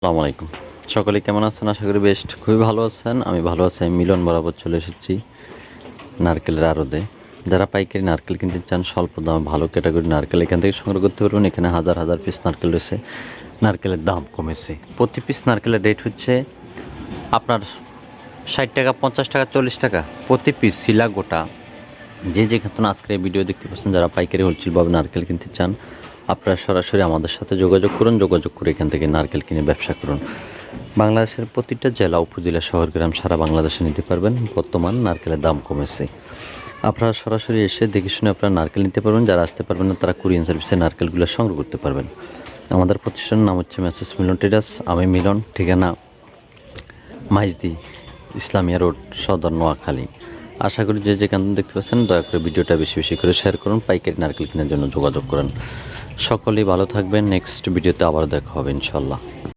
আসসালামু আলাইকুম। সকলে কেমন আছেন? আশা করি বেস্ট খুবই ভালো আছেন। আমি ভালো আছি, আমি মিলন বরাবর চলে এসেছি নারকেলের আড়তে। যারা পাইকারি নারকেল কিনতে চান, স্বল্প দামে ভালো ক্যাটাগরি নারকেল এখান থেকে সংগ্রহ করতে পারবেন। এখানে হাজার হাজার পিস নারকেল রয়েছে। নারকেলের দাম কমেছে। প্রতি পিস নারকেলের রেট হচ্ছে আপনার ষাট টাকা, পঞ্চাশ টাকা, চল্লিশ টাকা প্রতি পিস শিলা গোটা। যে যেখানে আজকের এই ভিডিও দেখতে পাচ্ছেন, যারা পাইকারি হোলসেলভাবে নারকেল কিনতে চান আপনারা সরাসরি আমাদের সাথে যোগাযোগ করুন, যোগাযোগ করে এখান থেকে নারকেল কিনে ব্যবসা করুন। বাংলাদেশের প্রতিটা জেলা, উপজেলা, শহর, গ্রাম সারা বাংলাদেশে নিতে পারবেন। বর্তমান নারকেলের দাম কমেছে। আপনারা সরাসরি এসে দেখে শুনে আপনারা নারকেল নিতে পারবেন। যারা আসতে পারবেন না, তারা কুরিয়ান সার্ভিসে নারকেলগুলো সংগ্রহ করতে পারবেন। আমাদের প্রতিষ্ঠানের নাম হচ্ছে মেসেস মিলন ট্রেডার্স। আমি মিলন, ঠিকানা মাইজদি, ইসলামিয়া রোড, সদর নোয়াখালী। আশা করি যে থেকে দেখতে পাচ্ছেন, দয়া করে ভিডিওটা বেশি বেশি করে শেয়ার করুন, পাইকারি নারকেল কেনার জন্য যোগাযোগ করেন। সকলেই ভালো থাকবেন। নেক্সট ভিডিওতে আবার দেখা হবে ইনশাল্লাহ।